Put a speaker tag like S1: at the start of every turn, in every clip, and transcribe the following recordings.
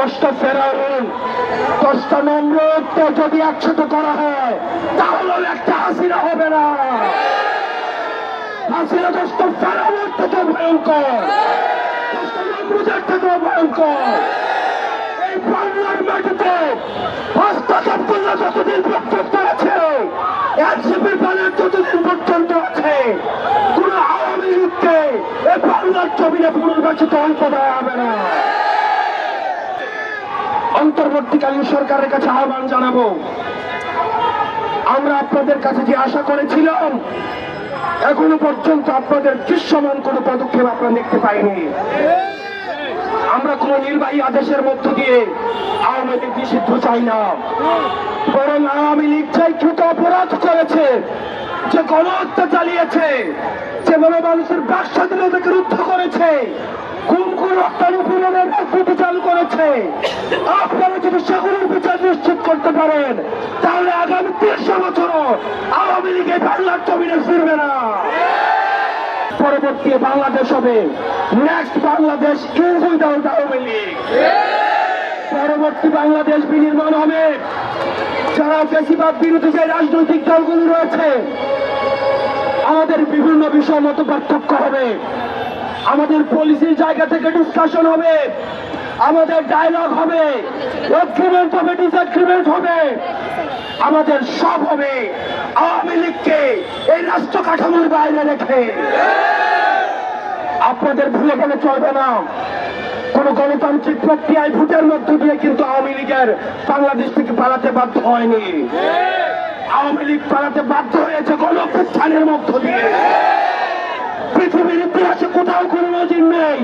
S1: দশটা ফেরাউন দশটা নম্রকে যদি একসাথে করা হয়, তাহলে একটা হাসিনা হবে না। হাসিনা দশটা ফেরাউন থেকে ভয়ঙ্কর। থেকেও ভয়ঙ্কর। আছে পুনর্বাচিত অন্ত দেওয়া হবে না। অন্তর্বর্তীকালীন সরকারের কাছে আহ্বান জানাব। আমরা আপনাদের কাছে যে আশা করেছিলাম, এখনও পর্যন্ত আপনাদের দৃশ্যমান কোনো পদক্ষেপ আপনারা দেখতে পাইনি। আমরা কোন নির্বাহী আদেশের মধ্য দিয়ে আওয়ামী লীগ নিষিদ্ধ চাই না। বরং আওয়ামী লীগ চাই কৃত অপরাধ করেছে, যে গণহত্যা চালিয়েছে, যেভাবে মানুষের বাক স্বাধীনতাকে রুদ্ধ করেছে কোন কোন হত্যার চালু করেছে। আপনারা যদি সেগুলোর বিচার নিশ্চিত করতে পারেন, তাহলে আগামী তিনশো বছরও আওয়ামী লীগ বাংলার জমিনে ফিরবে না। পরবর্তী বাংলাদেশ হবে next Bangladesh in without Awami League? পরবর্তী বাংলাদেশ বিনির্মাণ হবে। যারা বেশিরভাগ বিরোধী যে রাজনৈতিক দলগুলি রয়েছে, আমাদের বিভিন্ন বিষয় মতো পার্থক্য হবে। আমাদের পলিসির জায়গা থেকে ডিসকাশন হবে, আমাদের ডায়লগ হবে এগ্রিমেন্ট হবে ডিসএগ্রিমেন্ট হবে, আমাদের সব হবে আওয়ামী লীগকে এই রাষ্ট্র কাঠামোর বাইরে রেখে। আপনাদের ভুলে গেলে চলবে না। কোন গণতান্ত্রিক প্রক্রিয়ায় ভোটের মধ্য দিয়ে কিন্তু আওয়ামী লীগের বাংলাদেশ থেকে পালাতে বাধ্য হয়নি। আওয়ামী লীগ পালাতে বাধ্য হয়েছে গণপ্রত্থানের মধ্য দিয়ে। নেই।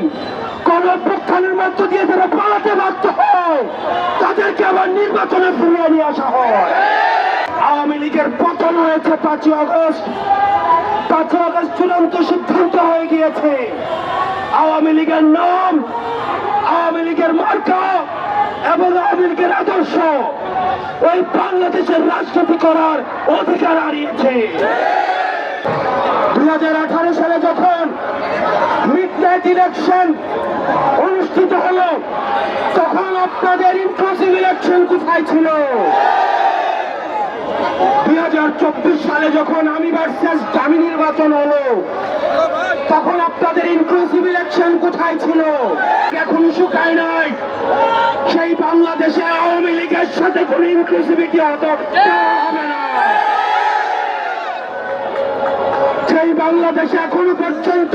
S1: গণপ্রত্থানের মধ্য দিয়ে যারা পালাতে বাধ্য হয়, তাদেরকে আবার নির্বাচনে ফিরিয়ে নিয়ে আসা হয়। আওয়ামী লীগের পতন হয়েছে পাঁচই আগস্ট। পাঁচই আগস্ট চূড়ান্ত সিদ্ধান্ত হয়ে গিয়েছে। আওয়ামী লীগের নাম, আওয়ামী লীগের মার্কা এবং আওয়ামী লীগের আদর্শ, ওই বাংলাদেশের রাজনীতি করার অধিকার হারিয়েছে। দুই হাজার আঠারো সালে যখন মিড নাইট ইলেকশন অনুষ্ঠিত হলো, তখন আপনাদের ইনক্লুসিভ ইলেকশন কোথায় ছিল? দুই হাজার চব্বিশ সালে যখন আমি ভার্সেস দামি নির্বাচন হলো, তখন আপনাদের ইনক্লুসিভ ইলেকশন কোথায় ছিল? এখন শুকায় নাই। সেই বাংলাদেশে আওয়ামী লীগের সাথে কোন ইনক্লুসিভিটি হতো হবে না। বাংলাদেশে এখনও পর্যন্ত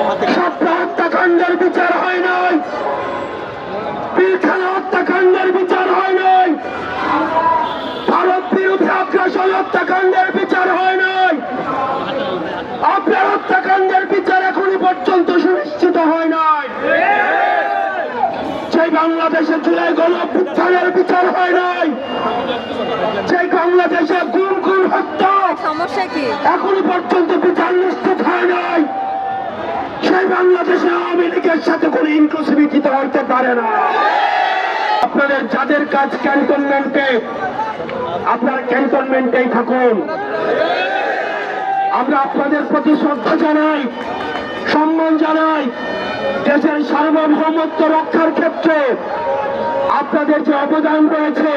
S2: হাতে
S1: হত্যাকাণ্ডের বিচার হয় নাই। পিলখানা হত্যাকাণ্ডের বাংলাদেশে জুলাই গণপুত্থানের বিচার হয় নাই। সেই বাংলাদেশে গুম গুম হত্যা
S3: সমস্যা কি?
S1: এখনও পর্যন্ত বিচার নিশ্চিত হয় নাই। সেই বাংলাদেশে আওয়ামী লীগের সাথে কোনো ইনক্লুসিভিটি তো হইতে পারে না। আপনাদের যাদের কাজ ক্যান্টনমেন্টে আপনার ক্যান্টনমেন্টেই থাকুন। আমরা আপনাদের প্রতি শ্রদ্ধা জানাই সম্মান জানাই। দেশের সার্বভৌমত্ব রক্ষার ক্ষেত্রে আপনাদের যে অবদান রয়েছে,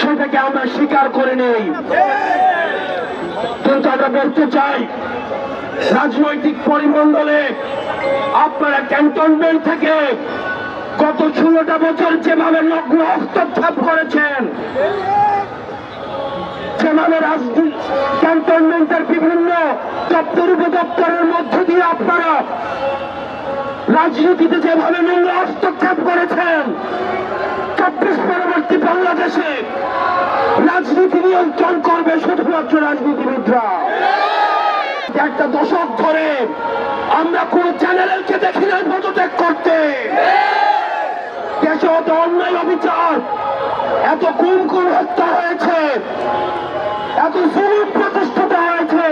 S1: সেটাকে আমরা স্বীকার করে নেই। কিন্তু আমরা বলতে চাই, রাজনৈতিক পরিমণ্ডলে আপনারা ক্যান্টনমেন্ট থেকে গত ষোলোটা বছর যেভাবে নগ্ন হস্তক্ষেপ করেছেন, যেভাবে ক্যান্টনমেন্টের বিভিন্ন দপ্তর উপদপ্তরের মধ্য দিয়ে আপনারা রাজনীতিতে যেভাবে নোংরা হস্তক্ষেপ করেছেন, চব্বিশ পরবর্তী বাংলাদেশে রাজনীতি নিয়ন্ত্রণ করবে শুধুমাত্র রাজনীতিবিদরা। একটা দশক ধরে আমরা কোন চ্যানেলকে দেখি নাই পদত্যাগ করতে। দেশে অত অন্যায় অবিচার, এত কোন কোন হত্যা হয়েছে, এত জুলুম প্রতিষ্ঠিত হয়েছে,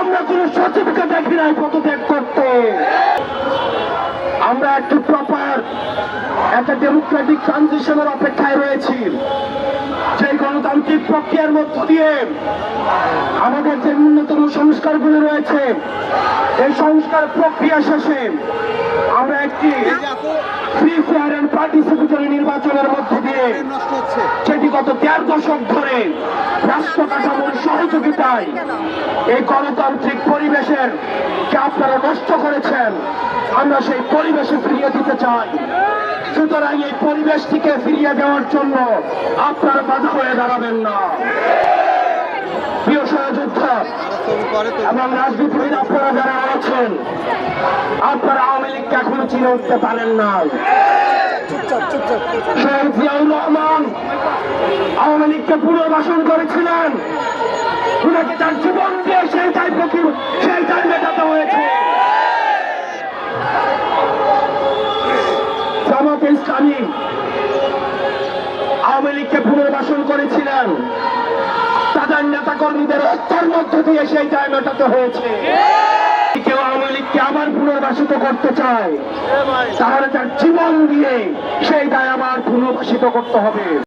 S1: আমরা কোন সচিবকে দেখি নাই পদত্যাগ করতে। আমরা একটু প্রপার একটা ডেমোক্রেটিক ট্রানজিশনের অপেক্ষায় রয়েছি। যে গণতান্ত্রিক প্রক্রিয়ার মধ্য দিয়ে আমাদের যে ন্যূনতম সংস্কারগুলো রয়েছে এই সংস্কার প্রক্রিয়া শেষে আমরা একটি
S2: যে
S1: ফ্রি ফেয়ার এন্ড পার্টিসিপেটরি নির্বাচনের মধ্য দিয়ে সেটি গত দেড় দশক ধরে রাষ্ট্র কাঠামোর সহযোগিতায় এই গণতান্ত্রিক পরিবেশের কে আপনারা নষ্ট করেছেন, আমরা সেই পরিবেশে ফিরিয়ে দিতে চাই। সুতরাং এই পরিবেশটিকে ফিরিয়ে দেওয়ার জন্য আপনারা বাধা হয়ে দাঁড়াবেন না। প্রিয় সহযোদ্ধা, এবং রাজনীতিবিদ আপনারা যারা আছেন, আপনারা আওয়ামী লীগকে এখনও চিনে উঠতে পারেন না শেখ জিয়াউর রহমান আওয়ামী লীগকে পুনর্বাসন করেছিলেন। ওনাকে তার জীবন দিয়ে সেই দায় প্রতি সেই দায় মেটাতে হয়েছে। জামাতে ইসলামী আওয়ামী লীগকে পুনর্বাসন করেছিলেন। তাদের নেতা কর্মীদের হত্যার মধ্য দিয়ে সেই দায় মেটাতে হয়েছে। কেউ আওয়ামী লীগকে আবার পুনর্বাসিত করতে চায়, তাহলে তার জীবন দিয়ে সেই দায় আবার পুনর্বাসিত করতে হবে।